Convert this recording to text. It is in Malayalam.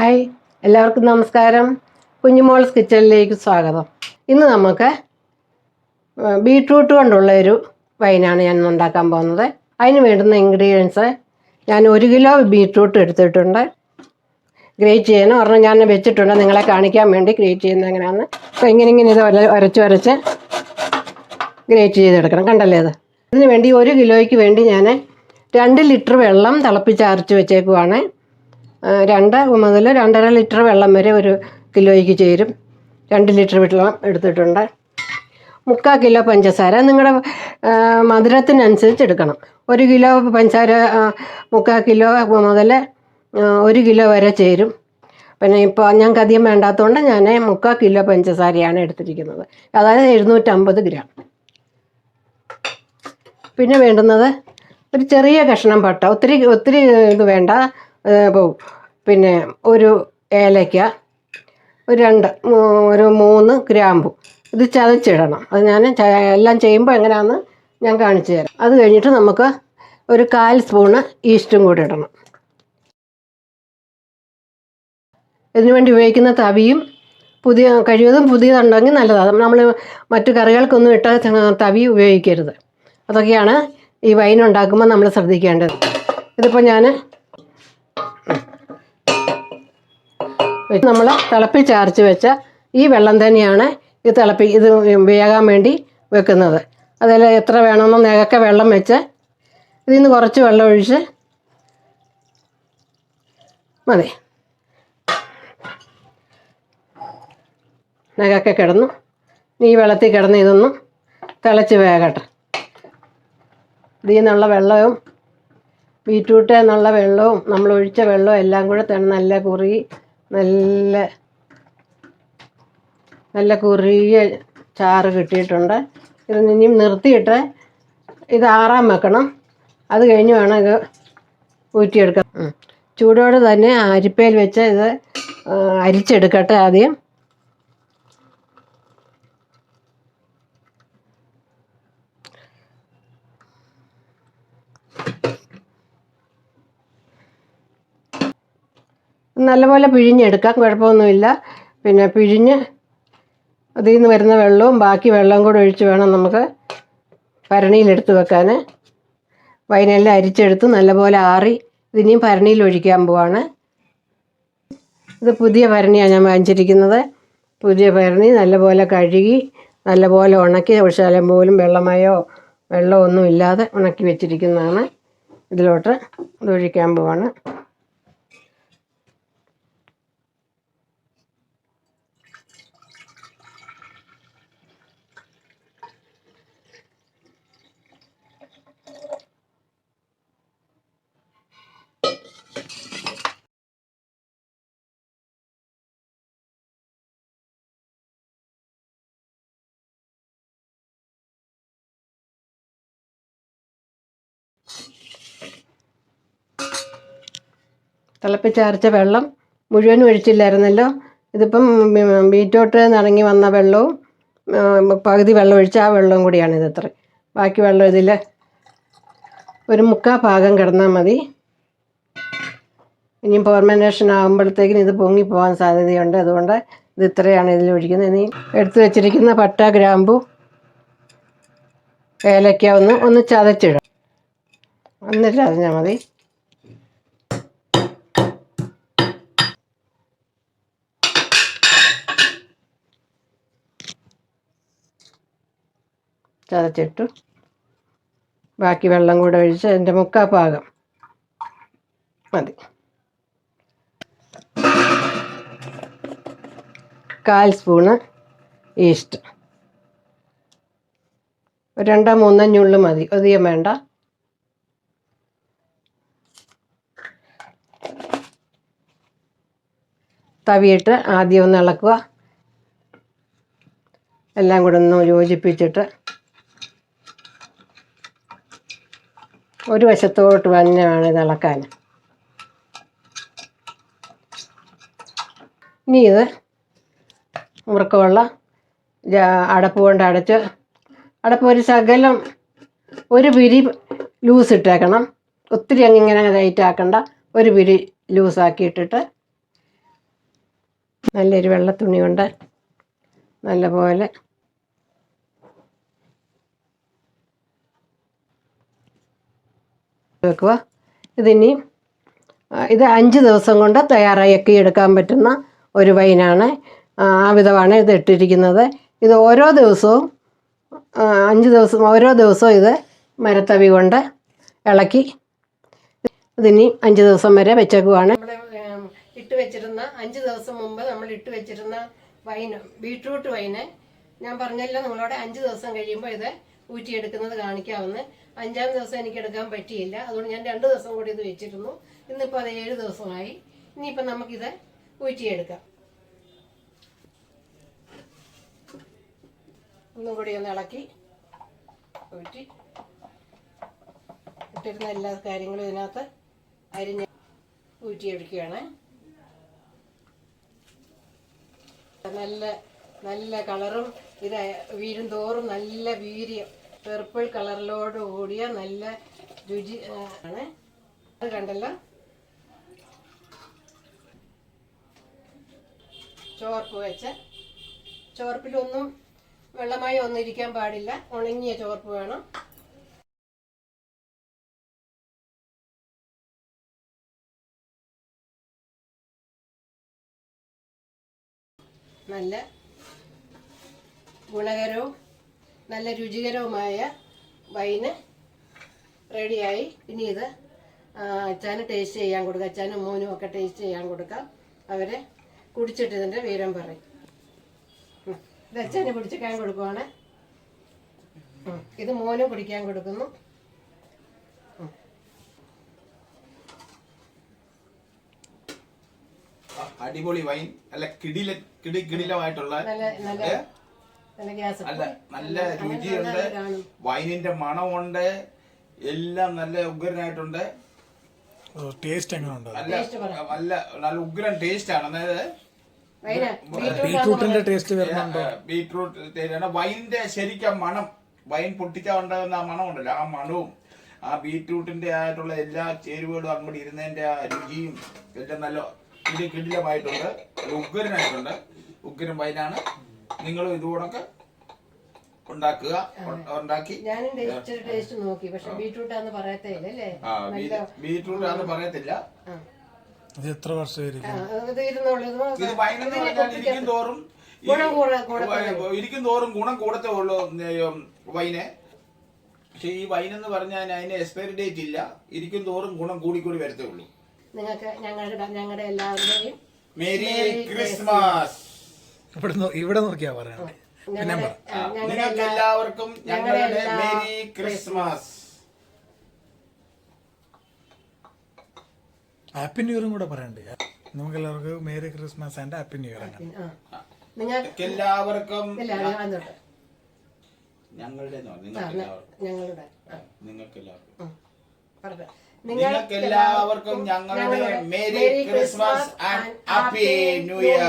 ഹായ് എല്ലാവർക്കും നമസ്കാരം. കുഞ്ഞുമോൾസ് കിച്ചണിലേക്ക് സ്വാഗതം. ഇന്ന് നമുക്ക് ബീട്രൂട്ട് കൊണ്ടുള്ള ഒരു വൈനാണ് ഞാൻ ഉണ്ടാക്കാൻ പോകുന്നത്. അതിന് വേണ്ടുന്ന ഇൻഗ്രീഡിയൻസ് ഞാൻ ഒരു കിലോ ബീട്രൂട്ട് എടുത്തിട്ടുണ്ട്. ഗ്രേറ്റ് ചെയ്യണം. ഒരെണ്ണം ഞാൻ വെച്ചിട്ടുണ്ട്. നിങ്ങളെ കാണിക്കാൻ വേണ്ടി ഗ്രേറ്റ് ചെയ്യുന്നത് എങ്ങനെയാണെന്ന് അപ്പോൾ ഇങ്ങനെ ഇങ്ങനെ ഇത് ഒരച്ച് ഉരച്ച് ഗ്രേറ്റ് ചെയ്തെടുക്കണം. കണ്ടല്ലേ അത് ഇതിന് വേണ്ടി ഒരു കിലോയ്ക്ക് വേണ്ടി ഞാൻ രണ്ട് ലിറ്റർ വെള്ളം തിളപ്പിച്ചരച്ച് വെച്ചേക്കുവാണ്. രണ്ട് മുതൽ രണ്ടര ലിറ്റർ വെള്ളം വരെ ഒരു കിലോയ്ക്ക് ചേരും. രണ്ട് ലിറ്റർ വെള്ളം എടുത്തിട്ടുണ്ട്. മുക്കാൽ കിലോ പഞ്ചസാര നിങ്ങളുടെ മധുരത്തിനനുസരിച്ച് എടുക്കണം. ഒരു കിലോ പഞ്ചസാര മുക്കാൽ കിലോ മുതൽ ഒരു കിലോ വരെ ചേരും. പിന്നെ ഇപ്പോൾ ഞങ്ങൾക്ക് അധികം വേണ്ടാത്തതുകൊണ്ട് ഞാൻ മുക്കാൽ കിലോ പഞ്ചസാരയാണ് എടുത്തിരിക്കുന്നത്. അതായത് എഴുന്നൂറ്റമ്പത് ഗ്രാം. പിന്നെ വേണ്ടുന്നത് ഒരു ചെറിയ കഷ്ണം പട്ട. ഒത്തിരി ഒത്തിരി ഇത് വേണ്ട. പിന്നെ ഒരു ഏലയ്ക്ക ഒരു രണ്ട് ഒരു മൂന്ന് ഗ്രാമ്പു. ഇത് ചതച്ചിടണം. അത് ഞാൻ എല്ലാം ചെയ്യുമ്പോൾ എങ്ങനെയാണെന്ന് ഞാൻ കാണിച്ചു തരാം. അത് കഴിഞ്ഞിട്ട് നമുക്ക് ഒരു കാൽ സ്പൂണ് ഈസ്റ്റും കൂടി ഇടണം. ഇതിനു വേണ്ടി ഉപയോഗിക്കുന്ന തവിയും പുതിയ കഴിവതും പുതിയതുണ്ടെങ്കിൽ നല്ലതാണ് നമ്മൾ മറ്റു കറികൾക്കൊന്നും ഇട്ട തവി ഉപയോഗിക്കരുത്. അതൊക്കെയാണ് ഈ വൈൻ ഉണ്ടാക്കുമ്പോൾ നമ്മൾ ശ്രദ്ധിക്കേണ്ടത്. ഇതിപ്പോൾ ഞാൻ നമ്മൾ തിളപ്പിച്ചരച്ച് വെച്ച ഈ വെള്ളം തന്നെയാണ് ഇത് തിളപ്പി ഇത് വേകാൻ വേണ്ടി വെക്കുന്നത്. അതിൽ എത്ര വേണമെന്നോ നേകൊക്കെ വെള്ളം വെച്ച് ഇതിൽ നിന്ന് കുറച്ച് വെള്ളം ഒഴിച്ച് മതി. നഖമൊക്കെ കിടന്നു. ഈ വെള്ളത്തിൽ കിടന്ന് ഇതൊന്നും തിളച്ച് വേകട്ടെ. ഇതിൽ നിന്നുള്ള വെള്ളവും ബീറ്റ്റൂട്ട് എന്നുള്ള വെള്ളവും നമ്മൾ ഒഴിച്ച വെള്ളവും എല്ലാം കൂടെ തന്നെ നല്ല കുറി നല്ല നല്ല കുറിയ ചാറ് കിട്ടിയിട്ടുണ്ട്. ഇത് ഇനിയും നിർത്തിയിട്ട് ഇത് ആറാൻ വെക്കണം. അത് കഴിഞ്ഞ് വേണം ഇത് ഊറ്റിയെടുക്കാൻ. ഉം. ചൂടോടെ തന്നെ അരിപ്പയിൽ വെച്ച് ഇത് അരിച്ചെടുക്കട്ടെ ആദ്യം. നല്ലപോലെ പിഴിഞ്ഞെടുക്കാം കുഴപ്പമൊന്നുമില്ല. പിന്നെ പിഴിഞ്ഞ് അതിൽ നിന്ന് വരുന്ന വെള്ളവും ബാക്കി വെള്ളവും കൂടെ ഒഴിച്ച് വേണം നമുക്ക് ഭരണിയിലെടുത്ത് വെക്കാൻ വൈനെല്ലാം അരിച്ചെടുത്ത് നല്ലപോലെ ആറി ഇതിനെയും ഭരണിയിൽ ഒഴിക്കാൻ പോവാണ്. ഇത് പുതിയ ഭരണിയാണ് ഞാൻ വാങ്ങിച്ചിരിക്കുന്നത്. പുതിയ ഭരണി നല്ലപോലെ കഴുകി നല്ലപോലെ ഉണക്കി ശകലം പോലും വെള്ളമയോ വെള്ളമൊന്നും ഇല്ലാതെ ഉണക്കി വെച്ചിരിക്കുന്നതാണ്. ഇതിലോട്ട് ഇതൊഴിക്കാൻ പോവാണ്. തിളപ്പിച്ചരച്ച വെള്ളം മുഴുവൻ ഒഴിച്ചില്ലായിരുന്നല്ലോ. ഇതിപ്പം ബീറ്റ്റൂട്ട് നിറങ്ങി വന്ന വെള്ളവും പകുതി വെള്ളം ഒഴിച്ച് ആ വെള്ളവും കൂടിയാണ് ഇത് അത്ര. ബാക്കി വെള്ളം ഇതിൽ ഒരു മുക്കാ ഭാഗം കിടന്നാൽ മതി. ഇനിയും ഫോർമനേഷൻ ആകുമ്പോഴത്തേക്കിനും ഇത് പൊങ്ങി പോകാൻ സാധ്യതയുണ്ട്. അതുകൊണ്ട് ഇത് ഇത്രയാണ് ഇതിൽ ഒഴിക്കുന്നത്. ഇനി എടുത്തു വെച്ചിരിക്കുന്ന പട്ട ഗ്രാമ്പു ഏലക്ക ഒന്ന് ഒന്ന് ചതച്ചിടും എന്നിട്ട് അതിഞ്ഞാൽ മതി. ചതച്ചിട്ടു. ബാക്കി വെള്ളം കൂടെ ഒഴിച്ച് അതിന്റെ മുക്കാ പാകം മതി. കാൽ സ്പൂണ് ഈസ്റ്റ്. ഒരു രണ്ടോ മൂന്നോ ഞുള്ളു മതി. അധികം വേണ്ട. തവിയിട്ട് ആദ്യം ഒന്ന് ഇളക്കുക. എല്ലാം കൂടെ ഒന്ന് യോജിപ്പിച്ചിട്ട് ഒരു വശത്തോട്ട് തന്നെയാണ് തിളക്കാൻ. ഇനി ഇത് മുറുക്കമുള്ള അടപ്പ് കൊണ്ട് അടച്ച് അടപ്പ് ഒരു ശകലം ഒരു പിരി ലൂസ് ഇട്ടേക്കണം ഒത്തിരി അങ്ങ് ഇങ്ങനെ ടൈറ്റ് ആക്കണ്ട. ഒരു പിരി ലൂസാക്കിയിട്ടിട്ട് നല്ലൊരു വെള്ള തുണി കൊണ്ട് നല്ലപോലെ വെക്കുക. ഇതിനി ഇത് അഞ്ച് ദിവസം കൊണ്ട് തയ്യാറാക്കി എടുക്കാൻ പറ്റുന്ന ഒരു വൈനാണ്. ആ വിധമാണ് ഇത് ഇട്ടിരിക്കുന്നത്. ഇത് ഓരോ ദിവസവും അഞ്ച് ദിവസം ഓരോ ദിവസവും ഇത് മരത്തവി കൊണ്ട് ഇളക്കി ഇതിനി അഞ്ച് ദിവസം വരെ വെച്ചേക്കുവാണ്. ഇട്ട് വെച്ചിരുന്ന അഞ്ച് ദിവസം മുമ്പ് നമ്മൾ ഇട്ട് വെച്ചിരുന്ന വൈന് ബീട്രൂട്ട് വൈന്. ഞാൻ പറഞ്ഞല്ലോ നിങ്ങളോട് അഞ്ച് ദിവസം കഴിയുമ്പോൾ ഇത് ഊറ്റിയെടുക്കുന്നത് കാണിക്കാവുന്ന. അഞ്ചാം ദിവസം എനിക്ക് എടുക്കാൻ പറ്റിയില്ല. അതുകൊണ്ട് ഞാൻ രണ്ട് ദിവസം കൂടി ഇത് വെച്ചിരുന്നു. ഇന്നിപ്പോൾ അത് ഏഴ് ദിവസമായി. ഇനിയിപ്പോൾ നമുക്കിത് ഊറ്റിയെടുക്കാം. ഒന്നും കൂടി ഒന്ന് ഇളക്കി ഊറ്റി. ഇട്ടിരുന്ന എല്ലാ കാര്യങ്ങളും ഇതിനകത്ത് അരിഞ്ഞ് ഊറ്റിയെടുക്കുകയാണ്. നല്ല നല്ല കളറും ഇത് വീരും തോറും നല്ല വീര്യം. പെർപ്പിൾ കളറിലോട് കൂടിയ നല്ല രുചി ആണ്. അത് കണ്ടല്ലോ. ചോർപ്പ് വെച്ച്. ചോർപ്പിലൊന്നും വെള്ളമായി ഒന്നും ഇരിക്കാൻ പാടില്ല. ഉണങ്ങിയ ചോർപ്പ് വേണം. നല്ല ഗുണകരവും നല്ല രുചികരവുമായ വൈന് റെഡിയായി. ഇനി ഇത് അച്ഛന് അച്ചാന് ടേസ്റ്റ് ചെയ്യാൻ കൊടുക്കാം. അച്ഛനും മോനും ഒക്കെ ടേസ്റ്റ് ചെയ്യാൻ കൊടുക്കാം. അവരെ കുടിച്ചിട്ട് ഇതിന്റെ വിവരം പറയും. ഇത് അച്ചാന് കുടിച്ചിക്കാൻ കൊടുക്കുവാണ്. ഇത് മോനും കുടിക്കാൻ കൊടുക്കുന്നു. അടിപൊളി വൈൻ. അല്ല കിടില കിടി കിടിലമായിട്ടുള്ള നല്ല നല്ല ഏ? നല്ല രുചിയുണ്ട് വൈനിന്റെ മണമുണ്ട് എല്ലാം നല്ല ഉഗ്രനായിട്ടുണ്ട്. ടേസ്റ്റ് എങ്ങനെ ഉണ്ട് നല്ല നല്ല നല്ല ഉഗ്രൻ ടേസ്റ്റ് ആണ്. അതായത് വൈന ബീട്രൂട്ടിന്റെ ടേസ്റ്റ് വരുന്നുണ്ട്? ബീട്രൂട്ട് വൈനിന്റെ ശരിക്കും മണം വൈൻ പൊട്ടിച്ചാൽ ഉണ്ടാകുന്ന ആ മണം ഉണ്ടല്ലോ ആ മണവും ആ ബീട്രൂട്ടിന്റെ ആയിട്ടുള്ള എല്ലാ ചേരുവകളും അങ്ങോട്ട് ഇരുന്നതിന്റെ ആ രുചിയും എല്ലാം നല്ല കിടിലമായിട്ടുണ്ട് നല്ല ഉഗ്രനായിട്ടുണ്ട്. ഉഗ്രൻ വൈനാണ്. നിങ്ങൾ ഇതുകൂടൊക്കെ ഉണ്ടാക്കുക ഉണ്ടാക്കി. ടേസ്റ്റ് ടേസ്റ്റ് നോക്കി. പക്ഷെ ബീട്രൂട്ടാന്ന് പറയത്തേ ഇല്ല ആ ബീ- ബീട്രൂട്ട് ആണെന്ന് പറയത്തില്ല. ഇത് എത്ര വർഷം ഇരിക്കും തോറും ഗുണം കൂടത്തേ ഇരിക്കും തോറും ഗുണം കൂടത്തേ ഉള്ളൂ വൈനെ വൈന്. പക്ഷെ ഈ വൈൻ എന്ന് പറഞ്ഞാൽ അതിന് എക്സ്പയറി ഡേറ്റ് ഇല്ല. ഇരിക്കും തോറും ഗുണം കൂടി കൂടി വരത്തേ ഉള്ളൂ. നിങ്ങൾക്ക് ഞങ്ങളുടെ ഞങ്ങളുടെ എല്ലാവരുടെയും മേരി ക്രിസ്മസ് ഇവിടെ ഇവിടെ നോക്കിയാ ഞങ്ങളുടെ ആ, നിങ്ങൾക്ക് എല്ലാവർക്കും ഞങ്ങളുടെ മേരി ക്രിസ്മസ്. ഹാപ്പി ന്യൂ ഇയറും കൂടെ പറയണ്ടേ? നമുക്ക് എല്ലാവർക്കും merry Christmas and happy new year ആണ്. നിങ്ങൾ എല്ലാവർക്കും ഞങ്ങളുടെ നിങ്ങൾക്ക് നിങ്ങൾക്ക് എല്ലാവർക്കും നിങ്ങൾക്ക് എല്ലാവർക്കും ഞങ്ങളുടെ merry Christmas and happy new year